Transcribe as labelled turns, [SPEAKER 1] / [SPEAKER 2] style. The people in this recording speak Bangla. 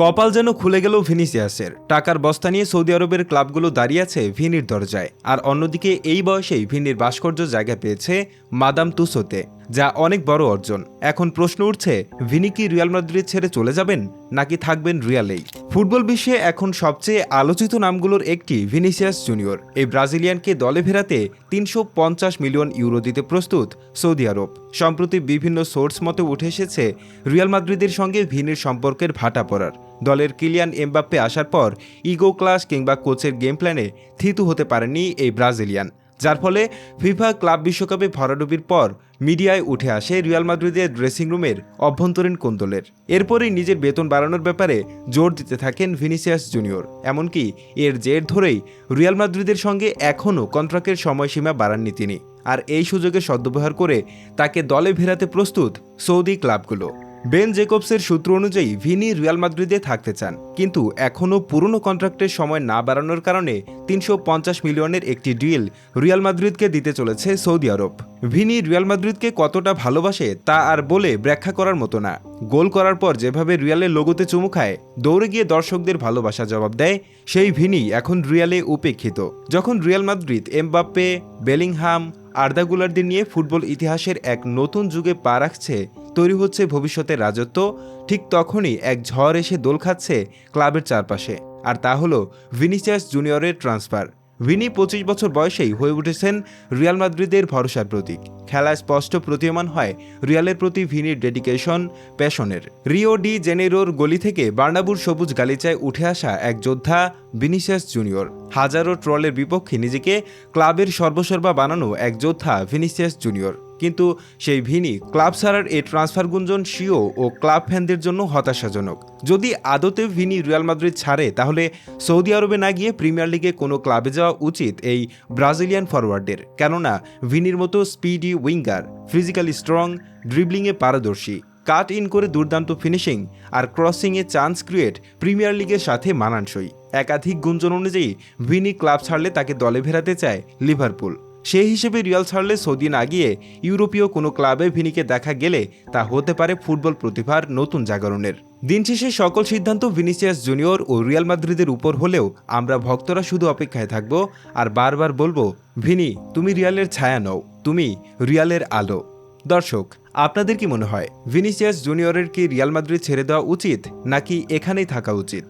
[SPEAKER 1] কপাল যেন খুলে গেল ভিনিসিয়াসের। টাকার বস্তা নিয়ে সৌদি আরবের ক্লাবগুলো দাঁড়িয়ে আছে ভিনির দরজায়। আর অন্যদিকে এই বয়সেই ভিনির ভাস্কর্য জায়গা পেয়েছে মাদাম তুসোতে। যা অনেক বড় অর্জন। এখন প্রশ্ন উঠছে, ভিনি কি রিয়াল মাদ্রিদ ছেড়ে চলে যাবেন, নাকি থাকবেন রিয়ালেই? ফুটবল বিশ্বে এখন সবচেয়ে আলোচিত নামগুলোর একটি ভিনিসিয়াস জুনিয়র। এই ব্রাজিলিয়ানকে দলে ফেরাতে তিনশো পঞ্চাশ মিলিয়ন ইউরো দিতে প্রস্তুত সৌদি আরব। সম্প্রতি বিভিন্ন সোর্স মতে উঠে এসেছে, রিয়াল মাদ্রিদের সঙ্গে ভিনির সম্পর্কের ভাটা পড়ার। দলের কিলিয়ান এমবাপ্পে আসার পর, ইগো ক্লাস কিংবা কোচের গেম প্ল্যানে থিতু হতে পারেনি এই ব্রাজিলিয়ান। যার ফলে ফিফা ক্লাব বিশ্বকাপে ভরাডুবির পর মিডিয়ায় উঠে আসে রিয়াল মাদ্রিদের ড্রেসিং রুমের অভ্যন্তরীণ কোন্দলের। এরপরেই নিজের বেতন বাড়ানোর ব্যাপারে জোর দিতে থাকেন ভিনিসিয়াস জুনিয়র। এমনকি এর জের ধরেই রিয়াল মাদ্রিদের সঙ্গে এখনও কন্ট্রাক্টের সময়সীমা বাড়াননি তিনি। আর এই সুযোগে সদ্ব্যবহার করে তাকে দলে ভেরাতে প্রস্তুত সৌদি ক্লাবগুলো। বেন জেকবসের সূত্র অনুযায়ী, ভিনি রিয়াল মাদ্রিদে থাকতে চান। কিন্তু এখনও পুরনো কন্ট্রাক্টের সময় না বাড়ানোর কারণে তিনশো পঞ্চাশ মিলিয়নের একটি ডিল রিয়াল মাদ্রিদকে দিতে চলেছে সৌদি আরব। ভিনি রিয়াল মাদ্রিদকে কতটা ভালোবাসে তা আর বলে ব্যাখ্যা করার মতো না। গোল করার পর যেভাবে রিয়ালের লোগোতে চুমু খায়, দৌড়ে গিয়ে দর্শকদের ভালোবাসা জবাব দেয়, সেই ভিনি এখন রিয়ালে উপেক্ষিত। যখন রিয়াল মাদ্রিদ, এমবাপ্পে, বেলিংহাম আর্দাগুলারদের নিয়ে ফুটবল ইতিহাসের এক নতুন যুগে পা রাখছে তৈরি হচ্ছে ভবিষ্যতের রাজত্ব, ঠিক তখনই এক ঝড় এসে দোল খাচ্ছে ক্লাবের চারপাশে। আর তা হলো ভিনিসিয়াস জুনিয়রের ট্রান্সফার। ভিনি পঁচিশ বছর বয়সেই হয়ে উঠেছেন রিয়াল মাদ্রিদের ভরসার প্রতীক। খেলায় স্পষ্ট প্রতীয়মান হয় রিয়ালের প্রতি ভিনির ডেডিকেশন, প্যাশনের। রিও ডি জেনেরোর গলি থেকে বার্নাবুর সবুজ গালিচায় উঠে আসা এক যোদ্ধা ভিনিসিয়াস জুনিয়র। হাজারো ট্রলের বিপক্ষে নিজেকে ক্লাবের সর্বসর্বা বানানো এক যোদ্ধা ভিনিসিয়াস জুনিয়র। কিন্তু সেই ভিনি ক্লাব ছাড়ার এই ট্রান্সফার গুঞ্জন শিও ও ক্লাব ফ্যানদের জন্য হতাশাজনক। যদি আদতে ভিনি রিয়াল মাদ্রিদ ছাড়ে, তাহলে সৌদি আরবে না গিয়ে প্রিমিয়ার লিগে কোনো ক্লাবে যাওয়া উচিত এই ব্রাজিলিয়ান ফরওয়ার্ডের কেননা, ভিনির মতো স্পিডি উইঙ্গার, ফিজিক্যালি স্ট্রং ড্রিবলিংয়ে পারদর্শী, কাট ইন করে দুর্দান্ত ফিনিশিং আর ক্রসিংয়ে চান্স ক্রিয়েট প্রিমিয়ার লিগের সাথে মানানসই। একাধিক গুঞ্জন অনুযায়ী, ভিনি ক্লাব ছাড়লে তাকে দলে ফেরাতে চায় লিভারপুল। সেই হিসেবে রিয়াল ছাড়লে সৌদি না গিয়ে ইউরোপীয় কোনো ক্লাবে ভিনিকে দেখা গেলে তা হতে পারে ফুটবল প্রতিভার নতুন জাগরণের। দিন শেষে সকল সিদ্ধান্ত ভিনিসিয়াস জুনিয়র ও রিয়াল মাদ্রিদের উপর হলেও আমরা ভক্তরা শুধু অপেক্ষায় থাকব আর বারবার বলব, ভিনি, তুমি রিয়ালের ছায়া নও, তুমি রিয়ালের আলো। দর্শক, আপনাদের কি মনে হয়, ভিনিসিয়াস জুনিয়রের কি রিয়াল মাদ্রিদ ছেড়ে দেওয়া উচিত নাকি এখানেই থাকা উচিত?